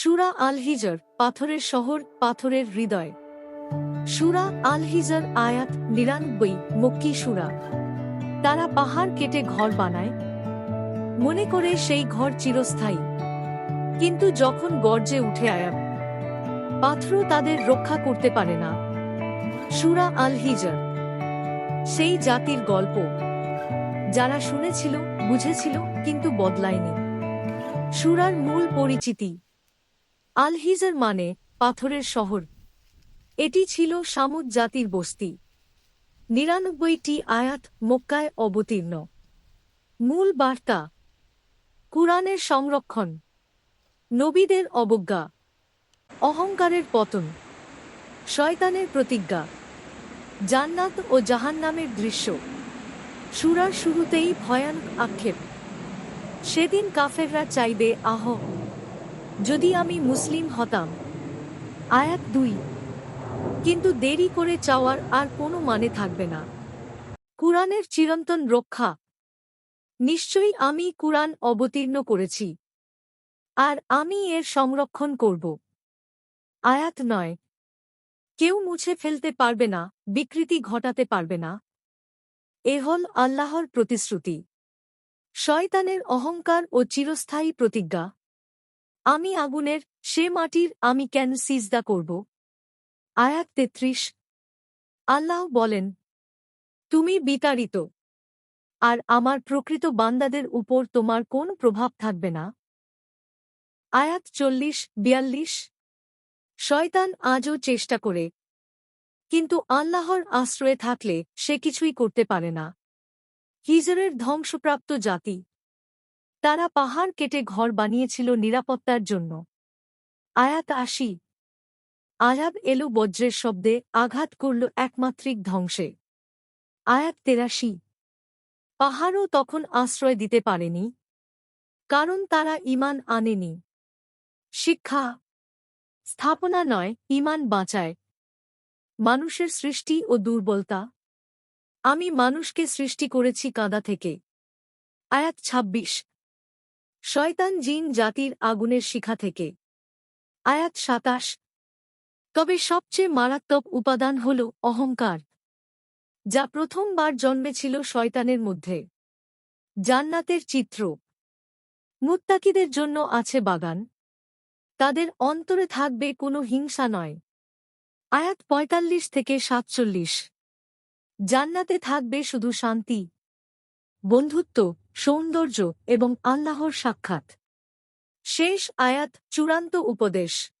সুরা আল হিজর পাথরের শহর, পাথরের হৃদয়। সুরা আল হিজর আয়াত নিরানব্বই, মক্কি সুরা। তারা পাহাড় কেটে ঘর বানায়। মনে করে সেই ঘর চিরস্থায়ী। কিন্তু যখন গর্জে উঠে আয়াত, পাথরও তাদের রক্ষা করতে পারে না। সুরা আল হিজর সেই জাতির গল্প। যারা শুনেছিল, বুঝেছিল, কিন্তু বদলায়নি। সুরার মূল পরিচিতি। আলহিজার মানে পাথরের শহর। এটি ছিল সামুদ জাতির বস্তি। নিরানব্বইটি আয়াত মক্কায় অবতীর্ণ। মূল বার্তা, কুরআনের সংরক্ষণ। নবীদের অবজ্ঞা। অহংকারের পতন। শয়তানের প্রতিজ্ঞা। জান্নাত ও জাহান্নামের দৃশ্য। সুরার শুরুতেই ভয়ানক আক্ষেপ। সেদিন কাফেররা চাইবে, আহ! যদি আমি মুসলিম হতাম। আয়াত দুই। কিন্তু দেরি করে চাওয়ার আর কোনো মানে থাকবে না। কুরআনের চিরন্তন রক্ষা। নিশ্চয়ই আমি কুরআন অবতীর্ণ করেছি। আর আমি এর সংরক্ষণ করব। আয়াত নয়। কেউ মুছে ফেলতে পারবে না, বিকৃতি ঘটাতে পারবে না। এ হল আল্লাহর প্রতিশ্রুতি। শয়তানের অহংকার ও চিরস্থায়ী প্রতিজ্ঞা। আমি আগুনের সে মাটির আমি কেন সিজদা করব? আয়াত তেত্রিশ। আল্লাহ বলেন, তুমি বিতাড়িত, আর আমার প্রকৃত বান্দাদের উপর তোমার কোন প্রভাব থাকবে না? আয়াত চল্লিশ, বিয়াল্লিশ। শয়তান আজও চেষ্টা করে, কিন্তু আল্লাহর আশ্রয়ে থাকলে সে কিছুই করতে পারে না। হিজরের ধ্বংসপ্রাপ্ত জাতি তারা পাহাড় কেটে ঘর বানিয়েছিল নিরাপত্তার জন্য। আয়াত আশি। আয়াব এলো বজ্রের শব্দে আঘাত করল একমাত্রিক ধ্বংসে। আয়াত তেরাশি। পাহাড়ও তখন আশ্রয় দিতে পারেনি, কারণ তারা ইমান আনেনি। শিক্ষা। স্থাপনা নয়, ইমান বাঁচায়। মানুষের সৃষ্টি ও দুর্বলতা। আমি মানুষকে সৃষ্টি করেছি কাদা থেকে। আয়াত ২৬ শয়তান জিন জাতির আগুনের শিখা থেকে। আয়াত সাতাশ। তবে সবচেয়ে মারাত্মক উপাদান হল অহংকার, যা প্রথমবার জন্মেছিল শয়তানের মধ্যে। জান্নাতের চিত্র। মুত্তাকিদের জন্য আছে বাগান। তাদের অন্তরে থাকবে কোনো হিংসা নয়। আয়াত পঁয়তাল্লিশ থেকে সাতচল্লিশ। জান্নাতে থাকবে শুধু শান্তি, বন্ধুত্ব সৌন্দর্য এবং আল্লাহর সাক্ষাৎ। শেষ আয়াত চূড়ান্ত উপদেশ।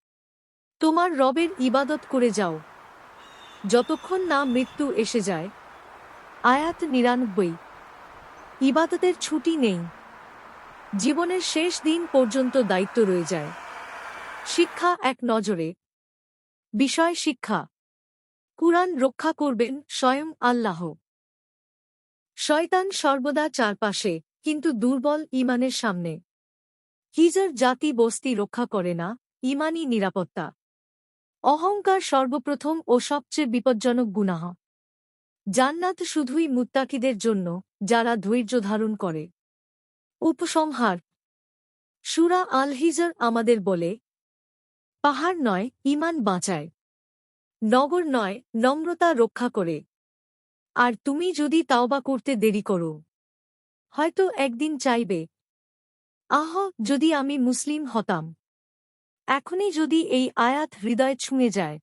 তোমার রবের ইবাদত করে যাও। যতক্ষণ না মৃত্যু এসে যায়। আয়াত নিরানব্বই। ইবাদতের ছুটি নেই। জীবনের শেষ দিন পর্যন্ত দায়িত্ব রয়ে যায়। শিক্ষা এক নজরে। বিষয় শিক্ষা। কুরআন রক্ষা করবেন স্বয়ং আল্লাহ। শয়তান সর্বদা চারপাশে। কিন্তু দুর্বল ইমানের সামনে। হিজর জাতি বস্তি রক্ষা করে না, ইমানই নিরাপত্তা। অহংকার সর্বপ্রথম ও সবচেয়ে বিপজ্জনক গুনাহ। জান্নাত শুধুই মুত্তাকিদের জন্য, যারা ধৈর্য ধারণ করে। উপসংহার। সুরা আল হিজর আমাদের বলে, পাহাড় নয়, ইমান বাঁচায়। নগর নয়, নম্রতা রক্ষা করে। আর তুমি যদি তাওবা করতে দেরি করো হয়তো একদিন চাইবে। আহ, যদি আমি মুসলিম হতাম। এখনই যদি এই আয়াত হৃদয় ছুঁয়ে যায়।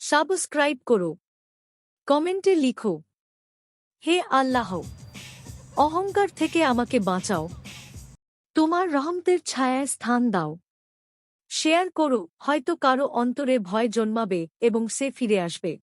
সাবস্ক্রাইব করো। কমেন্টে লিখো। হে আল্লাহ, অহংকার থেকে আমাকে বাঁচাও। তোমার রহমতের ছায়ায় স্থান দাও। শেয়ার করো, হয়তো কারও অন্তরে ভয় জন্মাবে এবং সে ফিরে আসবে।